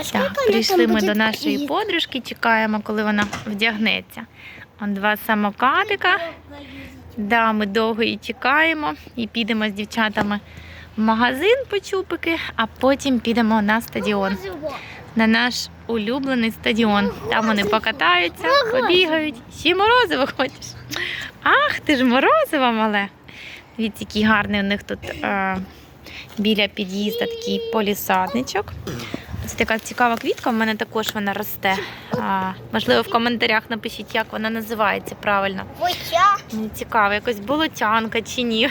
А Так, прийшли ми до нашої подружки, чекаємо, коли вона вдягнеться. Он два самокатика. Да, ми довго і чекаємо і підемо з дівчатами в магазин по чупики, а потім підемо на стадіон, на наш улюблений стадіон. Там вони покатаються, побігають. Ще морозиво хочеш. Ах, ти ж морозиво мале. Дивіться, який гарний у них тут е, біля під'їзду такий полісадничок. Це така цікава квітка, в мене також вона росте. А, можливо, в коментарях напишіть, як вона називається правильно. Мені цікаво, якось болотянка чи ні.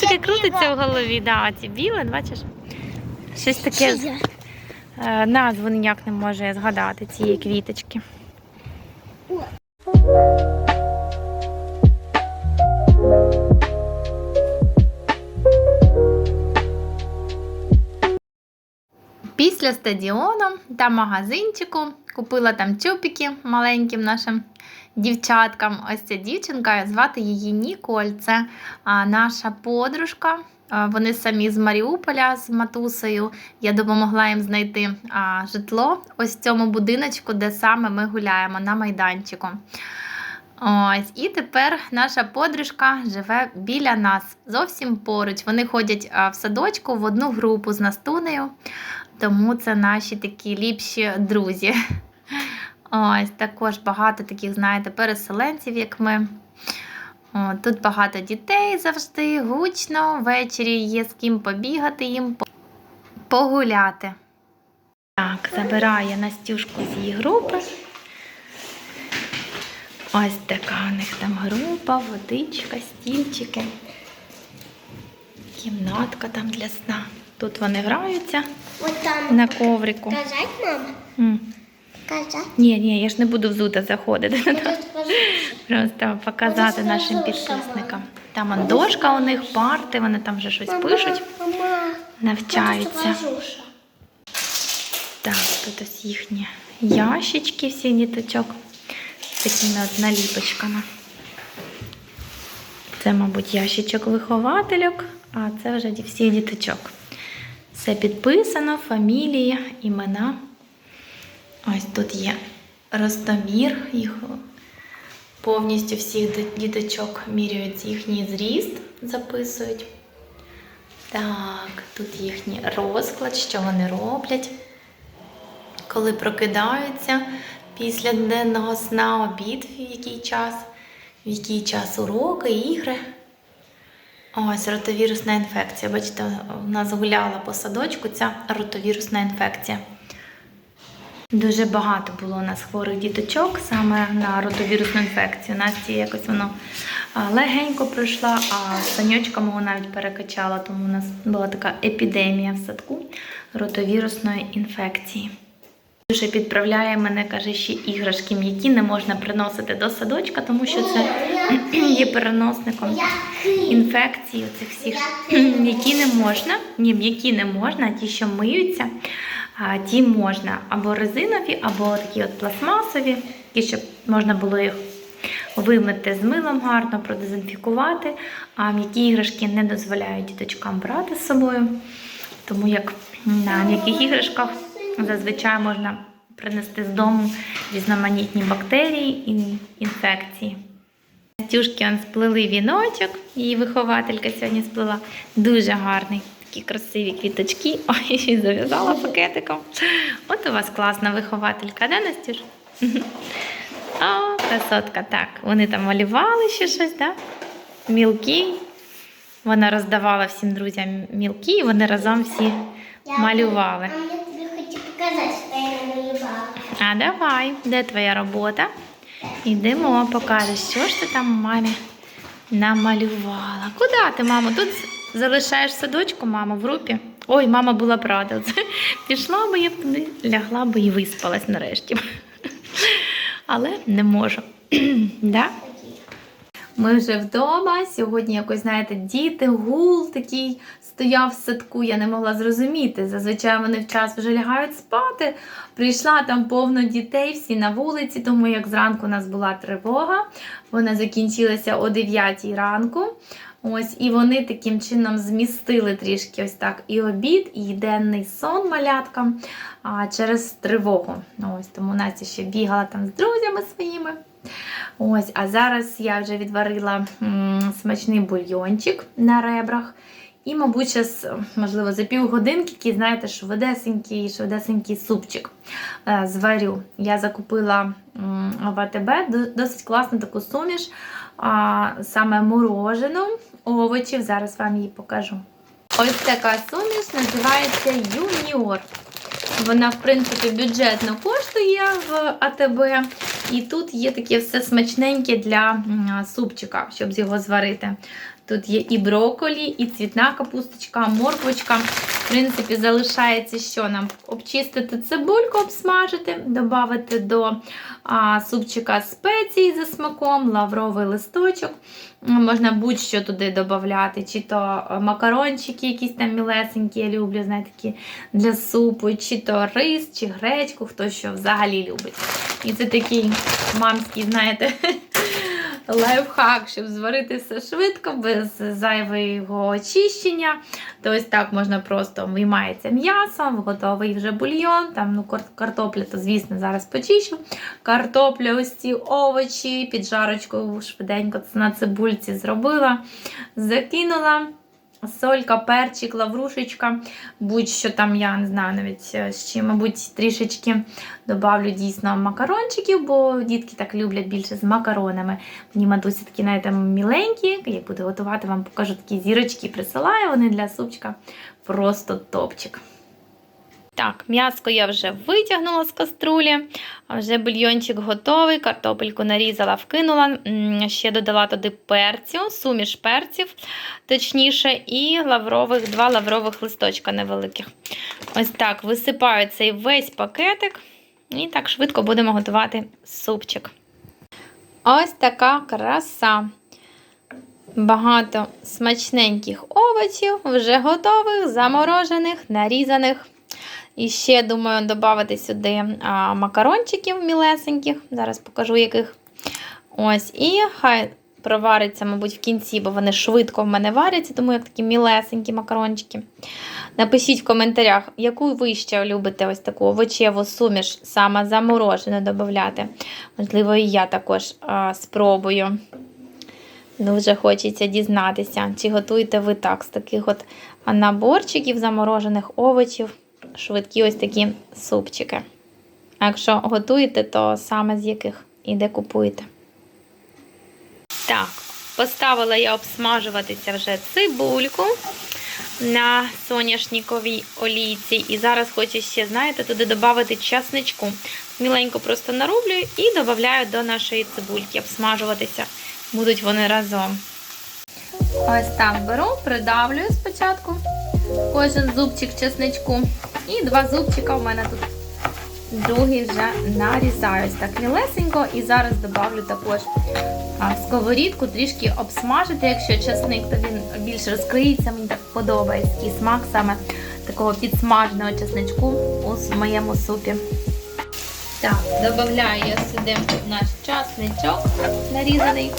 Таке крутиться в голові, да, ці біле, бачиш? Щось таке е, назву ніяк не можу я згадати цієї квіточки. Після стадіону та магазинчику купила там чупики маленьким нашим дівчаткам. Ось ця дівчинка, звати її Ніколь. Це наша подружка. Вони самі з Маріуполя з матусею. Я допомогла їм знайти а, житло ось в цьому будиночку, де саме ми гуляємо на майданчику. Ось, і тепер наша подружка живе біля нас, зовсім поруч. Вони ходять в садочку в одну групу з Настунею, тому це наші такі ліпші друзі. Ось також багато таких, знаєте, переселенців, як ми. О, тут багато дітей завжди, гучно, ввечері є з ким побігати їм, погуляти. Так, забирає Настюшку з її групи. Ось така у них там група, водичка, стільчики, кімнатка там для сна. Тут вони граються Вот там. на коврику. Казать, мама? М. Казать. Ні, ні, я ж не буду взута заходити. Просто показати нашим підписникам. Там он дошка у них, парти, вони там вже щось пишуть, навчаються. Так, тут ось їхні ящички, всі діточок з такими от наліпочками. Це, мабуть, ящичок виховательок, а це вже всіх діточок. Все підписано, фамілії, імена. Ось тут є ростомір, їх повністю всіх діточок міряють їхній зріст, записують. Так, тут їхній розклад, що вони роблять коли прокидаються після денного сна, обід, в який час, в який час уроки, ігри. Ось ротовірусна інфекція. Бачите, у нас гуляла по садочку ця ротовірусна інфекція. Дуже багато було у нас хворих діточок саме на ротовірусну інфекцію. Насті якось воно легенько пройшла, а саньочка мого навіть перекачала, тому у нас була така епідемія в садку ротовірусної інфекції. Дуже підправляє мене, каже, ще іграшки м'які не можна приносити до садочка, тому що це є переносником інфекцій, оцих всіх м'які не можна. Ні, м'які не можна, ті, що миються, ті можна або резинові, або такі от пластмасові, ті, щоб можна було їх вимити з милом гарно, продезінфікувати. А м'які іграшки не дозволяють діточкам брати з собою. Тому як на м'яких іграшках зазвичай можна принести з дому різноманітні бактерії і інфекції. Настюшки он сплели віночок, її вихователька сьогодні сплела. Дуже гарний. Такі красиві квіточки. Ой, й зав'язала пакетиком. От у вас класна вихователька, да, Настюш? О, красотка. Так, вони там малювали ще щось, да? Мілкі. Вона роздавала всім друзям мілкі, і вони разом всі малювали. Тебе хочу я намалевала. А давай, де твоя робота? Ідемо, покажеш, що ж ти там мамі намалювала. Куди ти, мамо? Тут залишаєш садочку, маму, в групі. Ой, мама була б рада. Пішла би я туди, лягла би і виспалась нарешті. Але не можу. да? Ми вже вдома. Сьогодні якось, знаєте, діти, гул такий стояв в садку. Я не могла зрозуміти. Зазвичай вони в час вже лягають спати. Прийшла там повно дітей, всі на вулиці, тому як зранку у нас була тривога. Вона закінчилася о 9 ранку. Ось, і вони таким чином змістили трішки ось так і обід, і денний сон маляткам а, через тривогу. Ось тому Настя ще бігала там з друзями своїми. Ось, а зараз я вже відварила смачний бульйончик на ребрах. І, мабуть, зараз, можливо, за півгодинки, знаєте, швидесенький, швидесенький супчик е, зварю. Я закупила в АТБ досить класну таку суміш, саме морожену овочів. Зараз вам її покажу. Ось така суміш називається Юніор. Вона, в принципі, бюджетно коштує в АТБ. І тут є таке все смачненьке для супчика, щоб його зварити. Тут є і брокколі, і цвітна капусточка, морквочка. В принципі, залишається, що нам обчистити цибульку, обсмажити, додати до а, супчика спеції за смаком, лавровий листочок. Можна будь-що туди додати, чи то е, макарончики, якісь там мілесенькі, я люблю, знаєте, такі для супу, чи то рис, чи гречку, хто що взагалі любить. І це такий мамський, знаєте, лайфхак, щоб зварити все швидко, без зайвого очищення. То ось так можна просто виймається м'ясо, готовий вже бульйон, там ну, картопля, то звісно, зараз почищу. Картопля, ось ці овочі, під жарочкою швиденько на цибульці зробила, закинула. Солька, перчик, лаврушечка, будь-що там, я не знаю навіть з ще, мабуть, трішечки добавлю дійсно макарончиків, бо дітки так люблять більше з макаронами. Мені матуся такі, знаєте, міленькі, як буду готувати, вам покажу такі зірочки, присилаю вони для супчика. Просто топчик. Так, м'яско я вже витягнула з каструлі, вже бульйончик готовий, картопельку нарізала, вкинула, ще додала туди перцю, суміш перців, точніше, і лаврових, два лаврових листочка невеликих. Ось так, висипаю цей весь пакетик і так швидко будемо готувати супчик. Ось така краса. Багато смачненьких овочів, вже готових, заморожених, нарізаних. І ще, думаю, додати сюди макарончиків мілесеньких. Зараз покажу яких. Ось, і хай провариться, мабуть, в кінці, бо вони швидко в мене варяться, тому як такі мілесенькі макарончики. Напишіть в коментарях, яку ви ще любите ось таку овочеву суміш, саме заморожену додати. Можливо, і я також а, спробую. Дуже хочеться дізнатися, чи готуєте ви так з таких от наборчиків заморожених овочів, швидкі ось такі супчики. А якщо готуєте, то саме з яких і де купуєте. Так, поставила я обсмажуватися вже цибульку на соняшниковій олійці. І зараз хочу ще, знаєте, туди додати часничку. Міленько просто нарублюю і додаю до нашої цибульки обсмажуватися. Будуть вони разом. Ось так беру, придавлюю спочатку кожен зубчик чесничку. І два зубчика у мене тут другий вже нарізаю ось так мілесенько. І зараз додавлю також в сковорідку трішки обсмажити, якщо чесник, то він більш розкриється. Мені так подобається такий смак саме такого підсмаженого чесничку у моєму супі. Так, додаю я сюди наш часничок нарізаний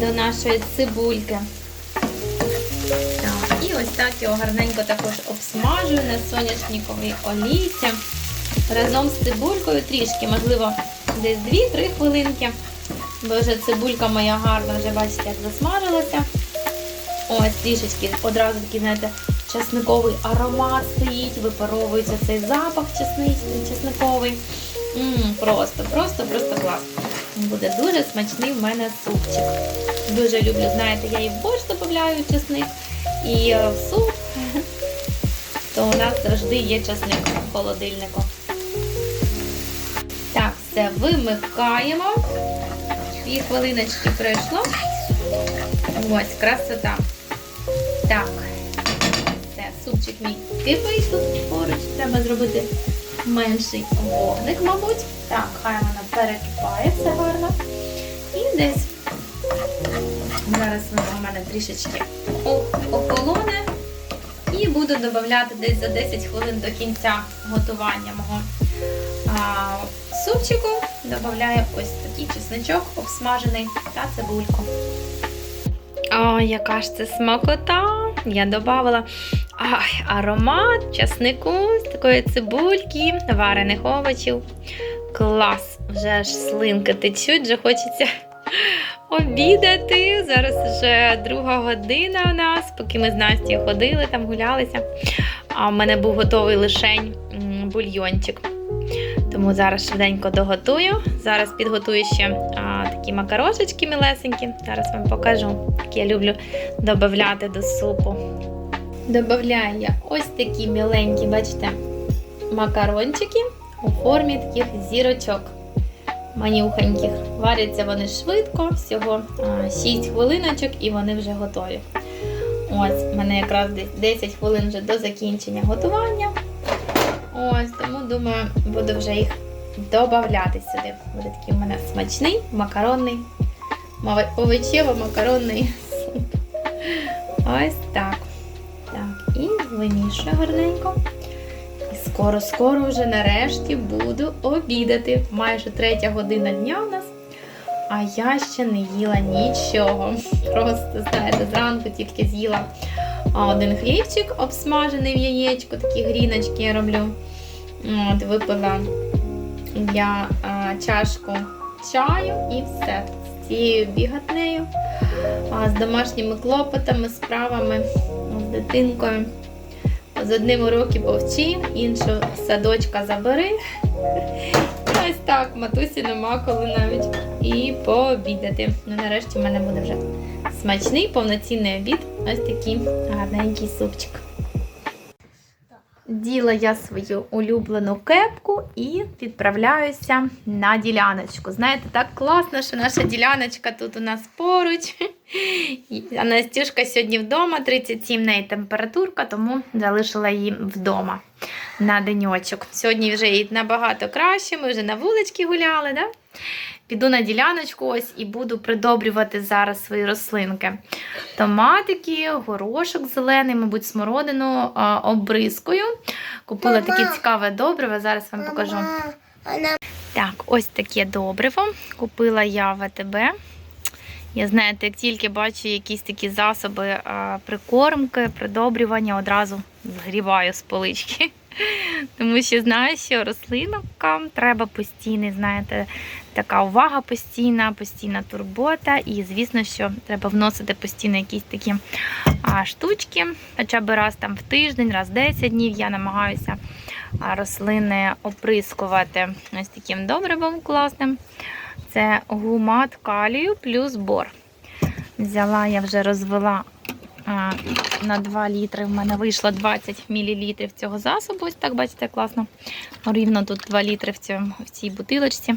до нашої цибульки. І ось так його гарненько також обсмажую на соняшниковій олійці. Разом з цибулькою трішки, можливо, десь 2-3 хвилинки. Бо вже цибулька моя гарна, вже бачите, як засмажилася. Ось трішечки одразу такий, знаєте, часниковий аромат стоїть, випаровується цей запах чесний, чесниковий. М, просто, просто, просто клас. Буде дуже смачний в мене супчик. Дуже люблю, знаєте, я і в борщ додаю чесник, і е, в суп. То у нас завжди є чесник в холодильнику. Так, все, вимикаємо. Дві хвилиночки пройшло. Ось, красота. Так. Все, супчик мій кипить тут поруч. Треба зробити менший вогник, мабуть. Так, хай вона перекипає все гарно. І десь зараз вона у мене трішечки охолоне. І буду додавати десь за 10 хвилин до кінця готування мого супчику. Додаю ось такий чесничок обсмажений та цибульку. О, яка ж це смакота! Я додавала аромат часнику з такої цибульки, варених овочів. Клас! Вже аж слинки течуть, вже хочеться обідати. Зараз вже друга година у нас, поки ми з Настю ходили, там гулялися. А в мене був готовий лишень бульйончик. Тому зараз швиденько доготую. Зараз підготую ще а, такі макарошечки мілесенькі. Зараз вам покажу, які я люблю додати до супу. Добавляю я ось такі міленькі, бачите, макарончики у формі таких зірочок манюхеньких. Варяться вони швидко, всього 6 хвилиночок і вони вже готові. Ось, в мене якраз 10 хвилин вже до закінчення готування. Ось, тому думаю, буду вже їх додавати сюди. Буде такий у мене смачний макаронний, овочево-макаронний суп. Ось так. Так, і вимішую гарненько. Скоро-скоро вже нарешті буду обідати. Майже третя година дня у нас. А я ще не їла нічого. Просто, знаєте, зранку тільки з'їла один хлібчик обсмажений в яєчку, такі гріночки я роблю. От, випила я а, чашку чаю і все. З цією бігатнею, а, з домашніми клопотами, справами, з дитинкою. З одним уроки повчи, іншу садочка забери. Ось так, матусі нема коли навіть і пообідати. Ну, нарешті в мене буде вже смачний, повноцінний обід. Ось такий гарненький супчик. Діла я свою улюблену кепку і відправляюся на діляночку. Знаєте, так класно, що наша діляночка тут у нас поруч. А Настюшка сьогодні вдома, 37 неї температурка, тому залишила її вдома на деньочок. Сьогодні вже їй набагато краще, ми вже на вуличці гуляли. Да? Піду на діляночку ось і буду придобрювати зараз свої рослинки. Томатики, горошок зелений, мабуть, смородину а, обризкою. Купила таке цікаве добриво, зараз вам покажу. Вона Так, ось таке добриво. Купила я в АТБ. Я знаєте, як тільки бачу якісь такі засоби а, прикормки, придобрювання, одразу згріваю з полички. Тому що знаю, що рослинкам треба постійний, знаєте, така увага постійна, постійна турбота. І, звісно, що треба вносити постійно якісь такі а, штучки, хоча б раз там в тиждень, раз в 10 днів я намагаюся рослини оприскувати ось таким добривом класним. Це гумат калію плюс бор. Взяла, я вже розвела на 2 літри. В мене вийшло 20 мл цього засобу. Ось так, бачите, класно. Рівно тут 2 літри в, цьому, в цій бутилочці.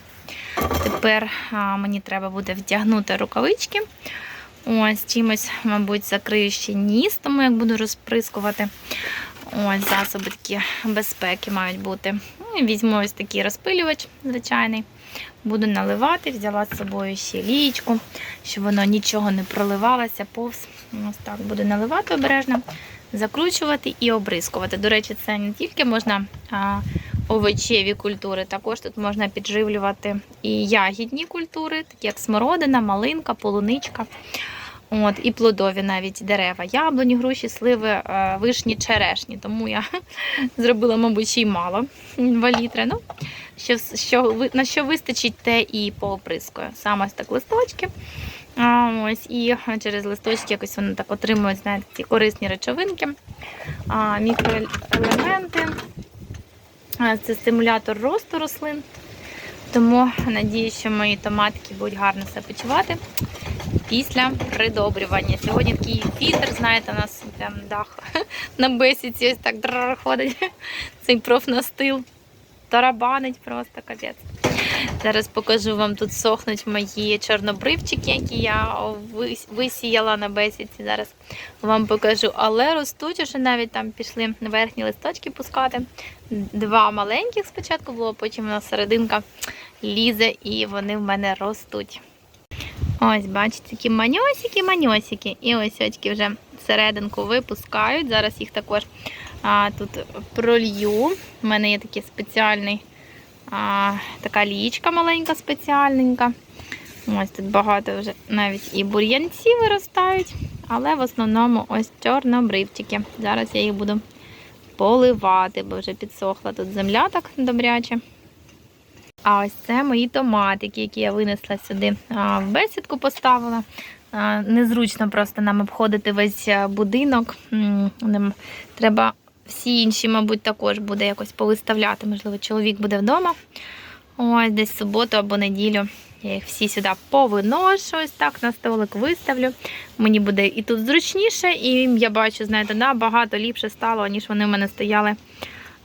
Тепер а, мені треба буде вдягнути рукавички. Ось чимось, мабуть, закрию ще ніс, тому як буду розприскувати. Ось засоби такі безпеки мають бути. Ну, Візьму ось такий розпилювач звичайний. Буду наливати, взяла з собою ще лієчку, щоб воно нічого не проливалося повз. Ось так буду наливати обережно, закручувати і обрискувати. До речі, це не тільки можна овочеві культури, також тут можна підживлювати і ягідні культури, такі як смородина, малинка, полуничка. От, І плодові навіть дерева, яблуні, груші, сливи, е, вишні, черешні. Тому я зробила, мабуть, ще й мало 2 літри. Ну, що, що, на що вистачить, те і пооприскую. Саме так листочки. А, ось, і через листочки якось вони так отримують знаєте, ці корисні речовинки, а, мікроелементи. А, Це стимулятор росту рослин. Тому надію, що мої томатки будуть гарно себе почувати після придобрювання. Сьогодні такий вітер, знаєте, у нас прям дах на бесіці ось так ходить. Цей профнастил тарабанить просто капець. Зараз покажу вам тут сохнуть мої чорнобривчики, які я висіяла на бесіці. Зараз вам покажу. Але ростуть уже навіть там пішли верхні листочки пускати. Два маленьких спочатку було, потім у нас серединка лізе і вони в мене ростуть. Ось, бачите, такі маньосики, маньосики. І ось очки вже серединку випускають. Зараз їх також а, тут пролью. У мене є такий спеціальний, така лічка маленька, спеціальненька. Ось тут багато вже навіть і бур'янці виростають, але в основному ось чорнобривчики. Зараз я їх буду поливати, бо вже підсохла тут земля так добряче. А ось це мої томатики, які я винесла сюди. В бесідку поставила. Незручно просто нам обходити весь будинок. Треба всі інші, мабуть, також буде якось повиставляти. Можливо, чоловік буде вдома. Ось десь суботу або неділю. Я їх всі сюди повиношу, ось так на столик виставлю. Мені буде і тут зручніше, і я бачу, знаєте, набагато ліпше стало, ніж вони в мене стояли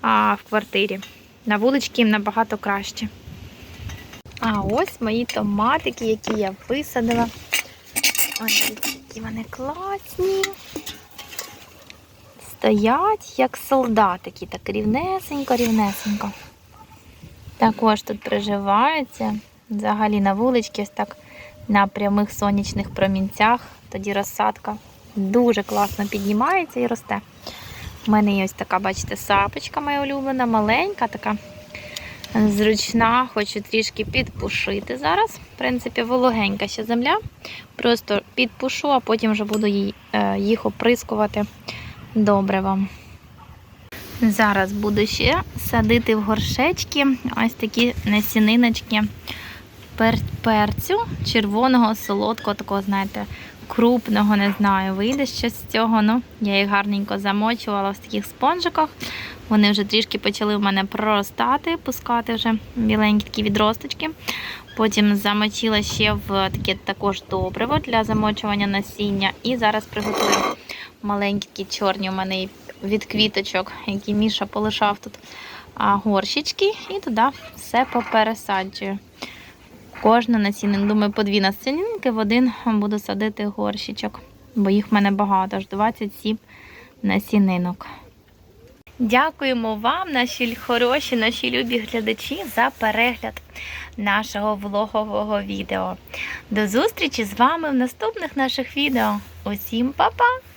а, в квартирі. На вуличці їм набагато краще. А ось мої томатики, які я висадила. Ось які вони класні. Стоять як солдатики, так рівнесенько, рівнесенько. Також тут приживаються. Взагалі на вуличці, ось так на прямих сонячних промінцях. Тоді розсадка дуже класно піднімається і росте. У мене є ось така, бачите, сапочка моя улюблена, маленька, така зручна, хочу трішки підпушити зараз. В принципі, вологенька ще земля. Просто підпушу, а потім вже буду е, їх оприскувати добривом. Зараз буду ще садити в горшечки ось такі насіниночки пер- перцю, червоного, солодкого, такого, знаєте, крупного, не знаю, вийде щось з цього. Ну, я їх гарненько замочувала в таких спонжиках. Вони вже трішки почали в мене проростати, пускати вже біленькі такі відросточки. Потім замочила ще в таке також добриво для замочування насіння. І зараз приготую маленькі чорні у мене від квіточок, які Міша полишав тут горщички, і туди все попересаджую. Кожна насінин, думаю, по дві насінинки в один буду садити горщичок, бо їх в мене багато, аж 27 насінинок. Дякуємо вам, наші хороші, наші любі глядачі, за перегляд нашого влогового відео. До зустрічі з вами в наступних наших відео. Усім па-па!